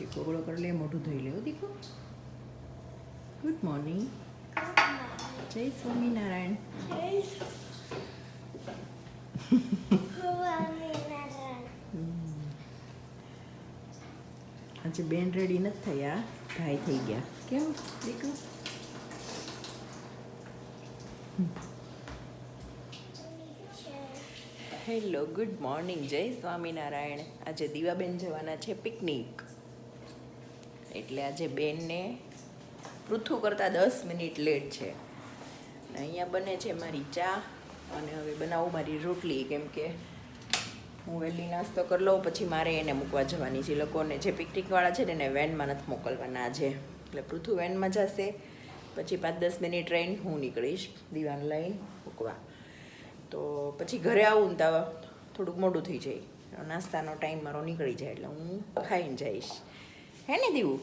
પછી કોગળો કરી લે, મોઢું ધોઈ લેવું હો દીકુ ગુડ મોર્નિંગ જય સ્વામિનારાયણ. આજે બેન રેડી નથી થયા. ભાઈ થઈ ગયા. કેમ, દીકરો? હેલો ગુડ મોર્નિંગ જય સ્વામિનારાયણ. આજે દીવાબેન જવાના છે પિકનિક એટલે આજે બેનને પૃથુ કરતાં દસ મિનિટ લેટ છે. અને અહીંયા બને છે મારી ચા અને હવે બનાવું મારી રોટલી, કેમ કે હું વહેલી નાસ્તો કરી લઉં, પછી મારે એને મૂકવા જવાની છે. લોકોને જે પિકનિકવાળા છે ને, એને વેનમાં નથી મોકલવાના આજે. એટલે પૃથુ વેનમાં જશે, પછી પાંચ દસ મિનિટ ટ્રેન હું નીકળીશ, દીવાન લઈને મૂકવા. તો પછી ઘરે આવું તો થોડુંક મોડું થઈ જાય. નાસ્તાનો ટાઈમ મારો નીકળી જાય, એટલે હું ખાઈને જઈશ. હે ને દીવું?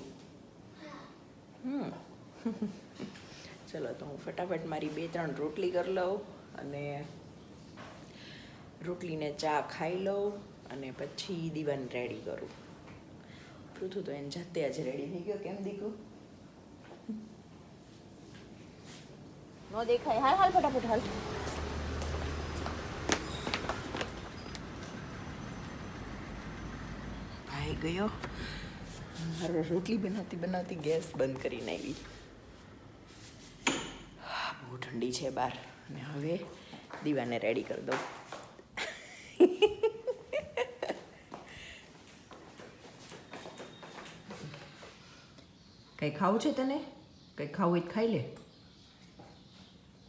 હમ. ચલો તો હું ફટાફટ મારી બે ત્રણ રોટલી કરી લઉં અને રોટલીને ચા ખાઈ લઉં અને પછી દીવાન રેડી કરું. પૃથુ તો એને જાતે જ રેડી થઈ ગયો. કેમ દીકું? નો દેખાય. હાલ હાલ ફટાફટ હાલ. ભાઈ ગયો. મારો રોટલી બનાવતી બનાવતી ગેસ બંધ કરીને આવી. બહુ ઠંડી છે બહાર. અને હવે દીવાને રેડી કરી દઉં. કંઈ ખાવું છે તને? કંઈ ખાવું હોય ખાઈ લે.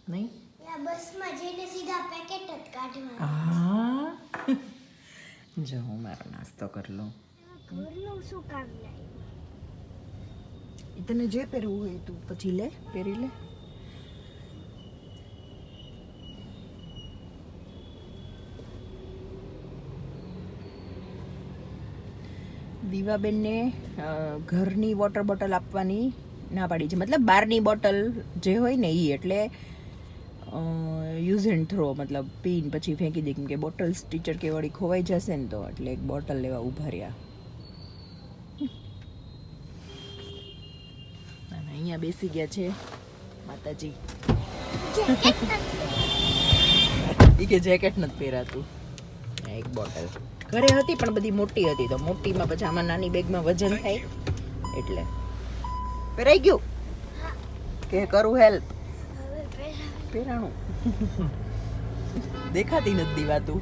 નહીં? બસમાં જઈને સીધા પેકેટ જ હા. જો હું મારો નાસ્તો કરી લઉં. ઘરનું શું કામ લાવ્યું તને જે પહેરવું હોય તું પછી લે, પહેરી લે. દીવાબેનને ઘરની વોટર બોટલ આપવાની ના પાડી છે. મતલબ બહારની બોટલ જે હોય ને એ એટલે યુઝ એન્ડ થ્રો મતલબ પીન પછી ફેંકી દે. કેમ કે બોટલ્સ ટીચર કે વળી ખોવાઈ જશે ને તો એટલે એક બોટલ લેવા ઊભા રહ્યા. અને અહીંયા બેસી ગયા છે માતાજી. એ કે જેકેટ નથી પહેરાતું. એક બોટલ ઘરે હતી પણ બધી મોટી હતી તો મોટીમાં પછી આમાં નાની બેગમાં વજન થાય. એટલે. પહેરાઈ ગયું? કે કરું હેલ્પ પહેરાણું. દેખાતી નથી દીવાતું.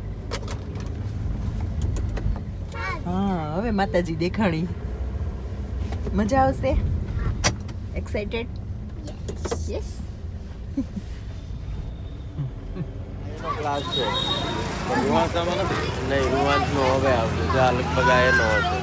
હા હવે માતાજી દેખાણી. મજા આવશે? એક્સાઇટેડ યસ ક્લાસ છે રૂવાંસામાં નહીં રૂવાંસનો હવે આવશે જો લગભગ આ એનો હશે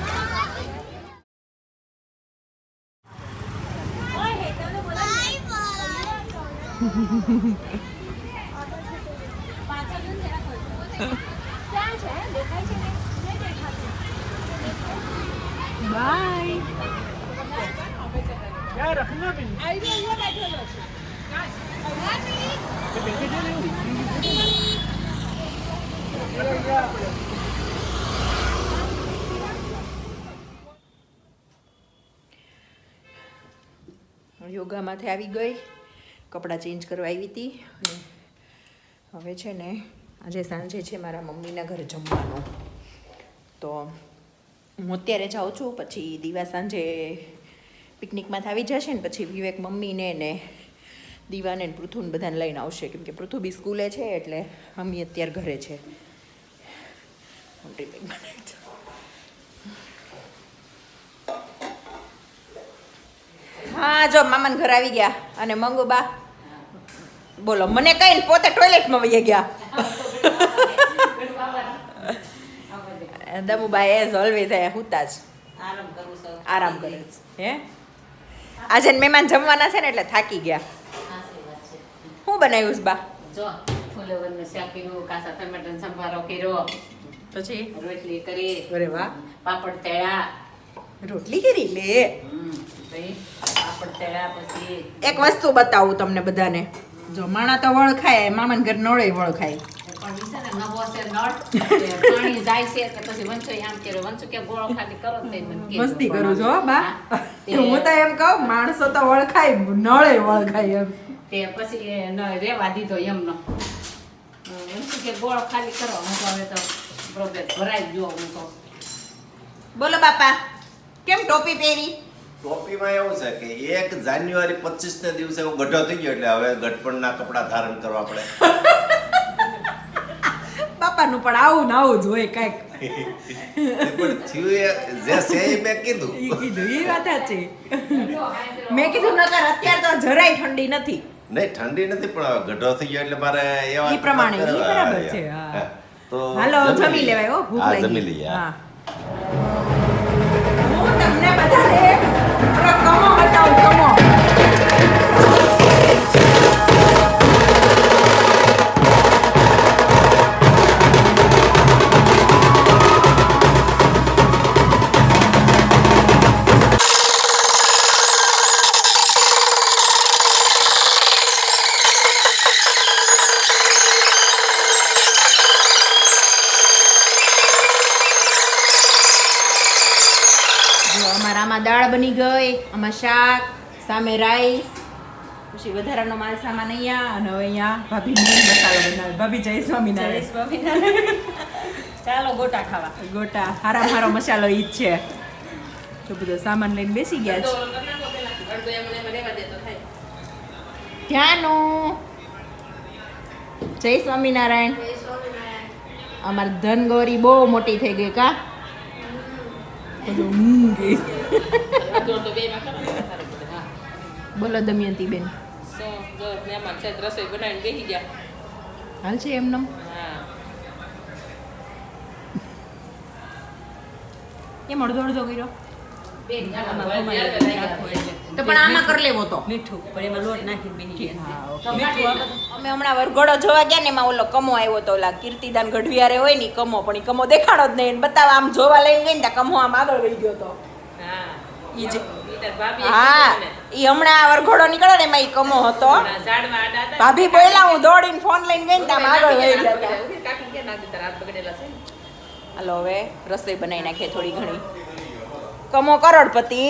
બાય યોગામાંથી આવી ગઈ, કપડાં ચેન્જ કરવા આવી હતી હવે છે ને, આજે સાંજે છે મારા મમ્મીના ઘરે જમવાનું. તો હું અત્યારે જાઉં છું, પછી દીવા સાંજે પિકનિકમાંથી આવી જશે ને પછી વિવેક મમ્મીને ને દીવાને ને પૃથુને બધાને લઈને આવશે. કેમ કે પૃથુ બી સ્કૂલે છે એટલે મમ્મી અત્યારે ઘરે છે. હા જો મામાને ઘર આવી ગયા. અને મંગુબા બોલો મને કઈ પોતે ટોયલેટમાં વહી ગયા. દમુબા એઝ ઓલવેઝ હુતા જ. આરામ કરું આરામ કરે છે. હે? આજે મહેમાન જમવાના છે ને એટલે થાકી ગયા. શું બનાવ્યું બા? જો ફુલેવરનું શાક કર્યું કાસા ટમેટાનો સંભારો કર્યો. પછી? રોટલી કરી. અરે વાહ. પાપડ તળ્યા. રોટલી કરી લે? પાપડ તળ્યા પછી. એક વસ્તુ બતાવું તમને બધાને. જો માણા તો વળખાય મામાન ઘર નળે વળ ખાય પણ ઈ છે ને નવો છે નળ પાણી જાય છે કે પછી વંશો આમ કરે વંશો કે ગોળો ખાલી કરો તે મસ્તી કરું છો બા. હું. તો એમ કહું માણસો તો ઓળખાય નળે ઓળખાય એમ. તે પછી ન રેવા દીધો એમનો. વંશો કે ગોળો ખાલી કરો હું તો હવે તો પ્રોબ્લેમ ભરાઈ ગયો હું તો. બોલો બાપા કેમ ટોપી પહેરી? ટોપીમાં એવું છે કે એક જાન્યુઆરી પચીસ ને દિવસે હું ગઢો થઈ ગયો એટલે હવે ગઢપણના કપડાં ધારણ કરવા પડે. બાપાનું પણ આવું ને આવું જ હોય કાંઈક. મેં કીધું. નકર અત્યારે તો જરાય ઠંડી નથી. નહીં ઠંડી નથી પણ ગઢો થઈ ગયો એટલે મારે એવા પ્રમાણે, બરાબર છે, તો હાલો જમી લેવાય હો ભૂખ લાગી. જમી લઈએ હા. હું. તમને બધાને બતાવું દાળ બની ગઈ આમાં શાક સામે રાઈસ પછી વધારાનો માલ સામાન અહીંયા અને હવે અહીંયા ભાભી મસાલો બનાવે. ભાભી જય સ્વામિનારાયણ. ચાલો ગોટા ખાવા. ગોટા હારા મારો મસાલો ઈ જ છે. તો બધો સામાન લઈને બેસી ગયા છે. ધ્યાનું. જય સ્વામિનારાયણ. અમારી ધનગોરી બહુ મોટી થઈ ગઈ કા? બધું કે. બોલો દમયંતી બેન. રસોઈ બનાવીને બેસી ગયા હાલ છે એમનો? કેમ અડધો અડધો કર્યો? તો પણ આમાં કરી લેવો તો. મીઠું પણ એમાં લોટ નાખીને બેસી ગયા. તો કાઢી નાખો. અમે હમણાં વરઘોડો જોવા ગયા ને એમાં ઓલો કમો આવ્યો તો ઓલા કીર્તિદાન ગઢવિયારે હોય ને કમો પણ ઈ કમો દેખાડો જ નહીં. એને બતાવવા આમ જોવા લઈને ગઈ ને કમો આમ આગળ વહી ગયો તો. હા. ઈ હમણાં વરઘોડો નીકળ્યો ને એમાં એ કમો હતો. ભાભી બોલ્યા હું દોડીને ફોન લઈને ગઈ ને ત્યાં આમ આગળ વહી ગયા? હાલો હવે રસોઈ બનાવી નાખીએ થોડી ઘણી. કમો કરોડપતિ.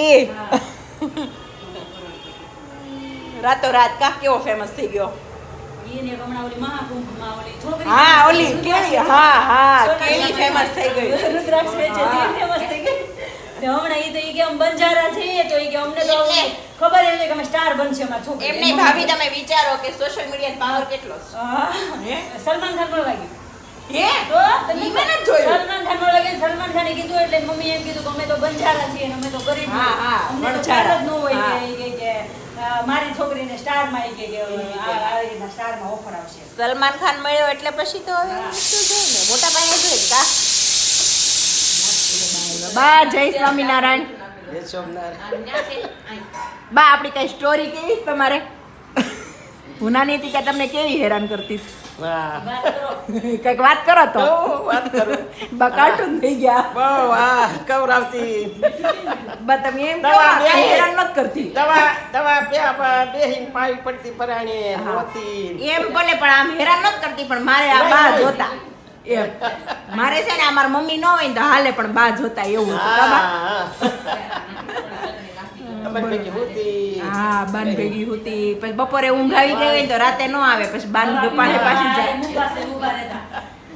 રાતો રાત કા કેવો ફેમસ થઈ ગયો? હા ઓલી હા હા કેવી ફેમસ થઈ ગઈ? રુદ્રાક્ષ વેચે. એ famous થઈ ગઈ. હમણાં એ તો એ કે અમે બંજારા છીએ તો ઈ કે અમને તો ખબર એટલે કે અમે સ્ટાર બનશે અમારી છોકરી. એમ નહીં ભાભી તમે વિચારો કે સોશિયલ મીડિયા પાવર કેટલો છે? હા. સલમાન ખાન મળવા ગઈ હે? તો તમે ઈ મેં જોયું. સલમાન ખાન ગયા સલમાન ખાને કીધું એટલે મમ્મી એમ કીધું કે અમે તો બંજારા છીએ ને અમે તો ગરીબ હા, છીએ. હા, અમને તો બંજારા. જ ન હોય કે કે કે મારી છોકરીને સ્ટારમાં ઈ કે કે આ આ ઓફર આવશે. સલમાન ખાન મળ્યો એટલે પછી તો હવે શું ને? મોટા પાયે જોઈએ કા? બા જય સ્વામિનારાયણ. બા આપણી કઈ સ્ટોરી કેવી તમારે? હું નાની હતી કે તમને કેવી હેરાન કરતી કંઈક વાત કરો તો. વાત કરો. બા કાર્ટૂન થઈ ગયા. બહુ વાહ કવરાવતી. બા તમે એમ હેરાન નથી કરતી. દવા દવા બે બેહીન પાવી પડતી પરાણી. એમ બને પણ આમ હેરાન નથી કરતી પણ મારે આ બા જોતા. મારે છે ને આ મારા મમ્મી ન હોય ને તો હાલે પણ બા જોતા એવું હતું. હા બાન ભેગી હતી. પછી બપોરે ઊંઘ આવી ગઈ હોય તો રાતે ન આવે. પછી બાન પાસે પાછી જાય. મુખવાસ.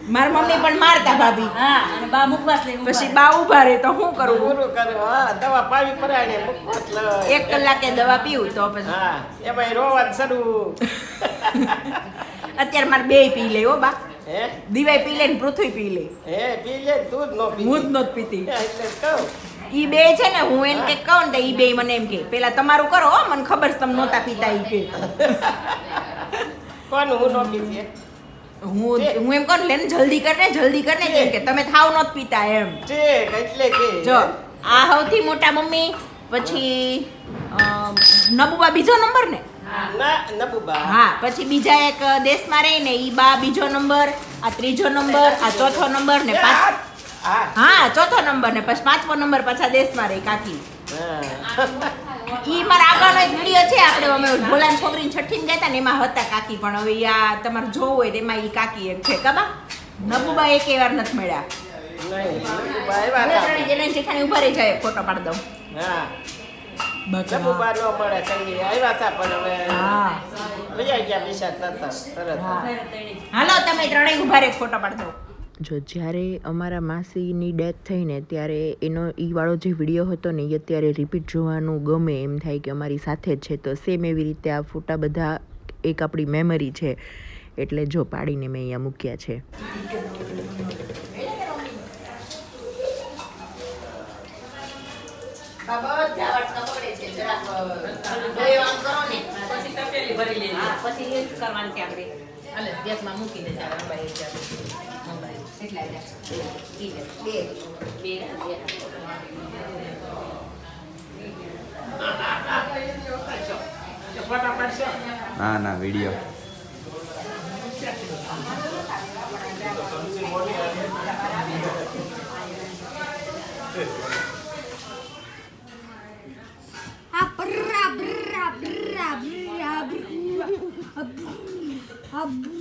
મારા મમ્મી પણ મારતા ભાભી. હા અને બા મુખવાસ ઊભા પછી બા ઊભા રહે તો શું કરવું પૂરું કરો હા દવા પાવી પરાણી મુકત લઈ. એક કલાકે દવા પીવું તો પછી. હા એમાં રોવા શરૂ. અત્યારે મારે બે પી લે હો બા. હે? દિવાય પી લે ને પૃથ્વી પી લે. હે પી લે તું જ નો પી હું જ નહોત પીતી. એટલે કહું. ઈ બે છે ને હું એને કંઈક કહું ને ઈ બે મને એમ કે પેલા તમારું કરો હો મને ખબર છે તમે નહોતા પીતા ઈ કે. કોણ હું નો પીતી હું હું એમ કહું ને જલ્દી કર ને જલ્દી કર ને કે તમે થાવ નોત પીતા એમ. એટલે કે. જો આ સૌથી મોટા મમ્મી પછી નબુબા બીજો નંબર ને? હા પછી બીજા એક દેશમાં રહીને ઈ બા બીજો નંબર આ ત્રીજો નંબર આ ચોથો નંબર ને પાંચ હા. ચોથો નંબર ને પછી પાંચમો નંબર પાછા દેશમાં રહે કાકી. ઈ મારા આગળનો એક વીડિયો છે આપણે અમે ભોલાની છોકરીને ને ગયા હતા ને એમાં હતા કાકી પણ હવે આ તમારે જોવું હોય તો એમાં ઈ કાકી એક છે કબા નબુબા એક વાર નથી મળ્યા. જેને જેઠાણી ઊભા રહી જાય ફોટો પાડી દઉં. હા. બકરા. જમુબા મળે સંગી આવ્યા હતા પણ હવે હા. ગયા પૈસા તરત હાલો તમે ત્રણેય ઊભા રહી ફોટો પાડી દઉં. જો જ્યારે અમારા માસીની ડેથ થઈ ને ત્યારે એનો એ વાળો જે વીડિયો હતો ને એ અત્યારે રિપીટ જોવાનું ગમે એમ થાય કે અમારી સાથે જ છે. તો સેમ એવી રીતે આ ફોટા બધા એક આપણી મેમરી છે. એટલે જો પાડીને મેં અહીંયા મૂક્યા છે. પછી કરવાનું આપણે. અને ગેસમાં મૂકી દે ના ના વીડિયો આ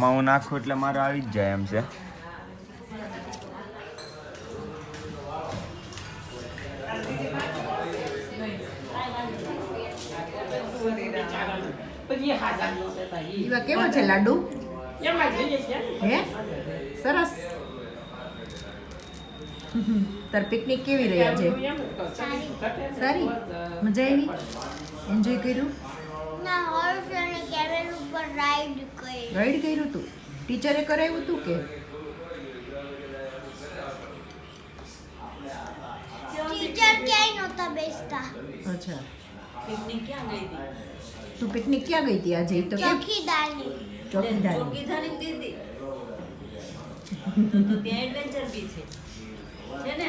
આમાં હું નાખું એટલે મારે આવી જ જાય એમ છે. એવા કેવો છે લાડુ? હે? સરસ. તાર પિકનિક કેવી રહ્યા છે સારી મજા આવી? એન્જોય કર્યું? ના હોર્સ અને કેમેલ ઉપર રાઈડ કરી. રાઈડ કર્યું તું? ટીચરે કરાવ્યું તું કે? ટીચર ક્યાંય નહોતા બેસતા. અચ્છા. પિકનિક ક્યાં ગઈ હતી? તું પિકનિક ક્યાં ગઈ હતી? આજે તો ચોકીદારની ચોકીદારની ચોકીદારની દીદી તો ત્યાં એડવેન્ચર બી છે. છે ને?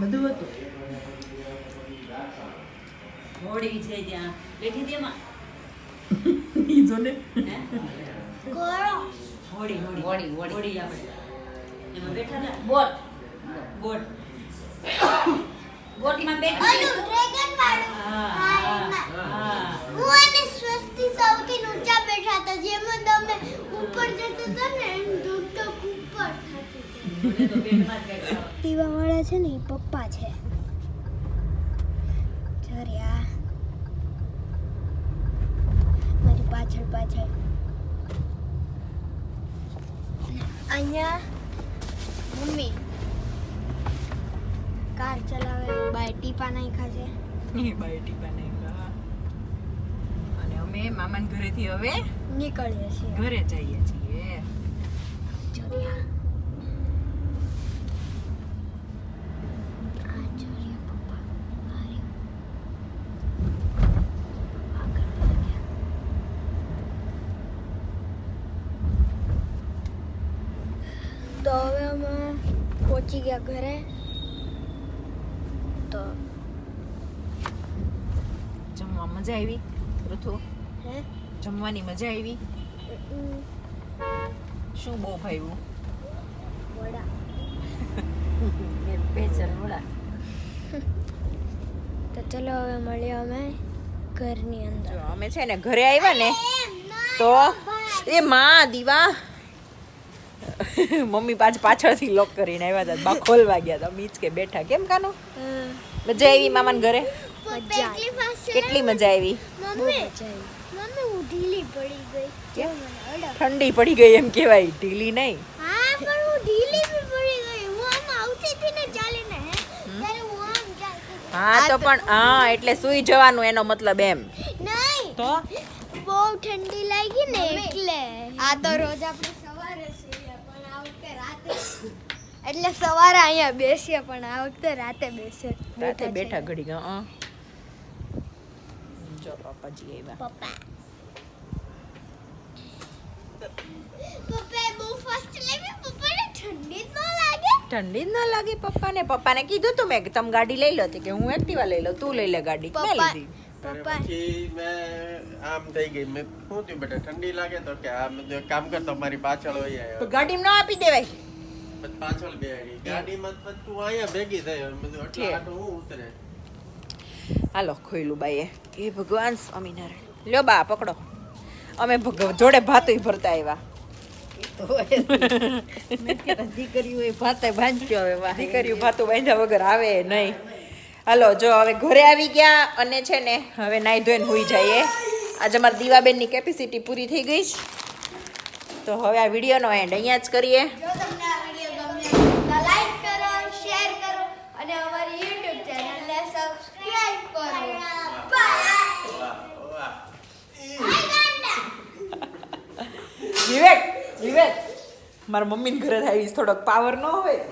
બધું હતું. ઘોડી છે ત્યાં. બેઠી હતી એમાં? ઈ જો ને. હે? ઘોડો આપણે. એમાં બેઠા હતા? બોટ. બોટ. બોટમાં બેઠી ડ્રેગન વાળું. હા હું અને સ્વસ્તિ સૌથી ઊંચા બેઠા હતા જેમાં તમે ઉપર જતા હતા ને એમ ધૂપ તો ઉપર દીવાવાળા છે ને એ પપ્પા છે. જર્યા મારી પાછળ પાછળ. અહીંયા મમ્મી કાર ચલાવે બાય ટીપા નાખ્યા છે. બાય ટીપા નહીં અને અમે મામાના ઘરેથી હવે નીકળીએ છીએ. ઘરે જઈએ છીએ. જોરિયા આ જોરિયા પપ્પા આ રહ્યો. આગળ ભાગ્યા. તો હવે અમે પહોંચી ગયા ઘરે તો જમવા મજા આવી ઋતુ હે? જમવાની મજા આવી? શું બહુ ભાવ્યું? વડા. સ્પેશિયલ વડા. તો ચલો હવે મળીએ અમે ઘરની અંદર. અમે છે ને ઘરે આવ્યા ને તો એ માં દીવા મમ્મી પાછ પાછળથી લોક કરીને આવ્યા હતા બા ખોલવા ગયા હતા મીચ કે બેઠા. કેમ કાનો? મજા આવી મામાને ઘરે? કેટલી મજા આવી? મમ્મી મમ્મી હું ઢીલી પડી ગઈ. કેમ? મને અડક ઠંડી પડી ગઈ એમ કહેવાય. ઢીલી નહીં. હા તો પણ હા એટલે સુઈ જવાનું એનો મતલબ એમ. નહીં. તો? બહુ ઠંડી લાગી ને એટલે. આ તો રોજ આપણે સવારે સૂઈએ પણ આ વખતે રાતે એટલે સવારે અહીંયા બેસીએ પણ આ વખતે રાતે બેસે. રાતે બેઠા ઘડી હા. જો પપ્પાજી આવ્યા. પપ્પા. પપ્પા બહુ ફાસ્ટ લેવી પપ્પાને ઠંડી ન લાગે. ઠંડી ન લાગી પપ્પાને. પપ્પાને કીધું તું મેં કે તમે ગાડી લઈ લો. કે હું એક્ટિવા લઈ લઉં તું લઈ લે ગાડી. મેં પપ્પા લીધી. પછી મેં આમ થઈ ગઈ. મેં શું થયું બેટા? ઠંડી લાગે તો કે આ કામ કરતો મારી પાછળ હોય તો ગાડી ગાડીમાં ન આપી દેવાય. પછી પાછળ બેહાડી. ગાડીમાં પછી તું અહીંયા ભેગી થઈ બધું એટલે આટલું હું ઉતરે. હાલો ખોયલું બાઈએ. એ ભગવાન સ્વામિનારાયણ. લ્યો બા પકડો. અમે ભગ- જોડે ભાતુય ભરતા આવ્યા દીકરીઓ ભાતે ભાંજ્યો હવે વાહ. દીકરીઓ ભાતું બાંધ્યા વગર આવે નહીં. હાલો જો હવે ઘરે આવી ગયા અને છે ને હવે નાઈ ધોઈને હોઈ જઈએ. આજે અમારી દીવાબેનની કેપેસિટી પૂરી થઈ ગઈ છે. તો હવે આ વિડીયોનો એન્ડ અહીંયા જ કરીએ જો તમને આ વિડિયો ગમે તો લાઈક કરો શેર કરો અને અમારી YouTube ચેનલને સબસ્ક્રાઇબ કરો બાય વાહ વાહ વિવેક વિવેક. મારા મમ્મીને ઘરે આવીશ થોડોક પાવર ન હોય.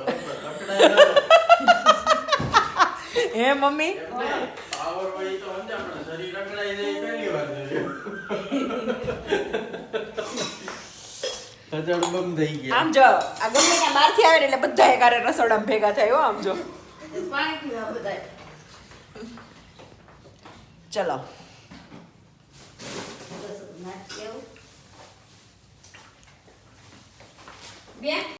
હે મમ્મી? આમ જો, આ ગમે ત્યાં બહારથી એટલે બધા એકારે રસોડામાં ભેગા થાય આમ જો. ચલો. બસ નાચ કેવું બેન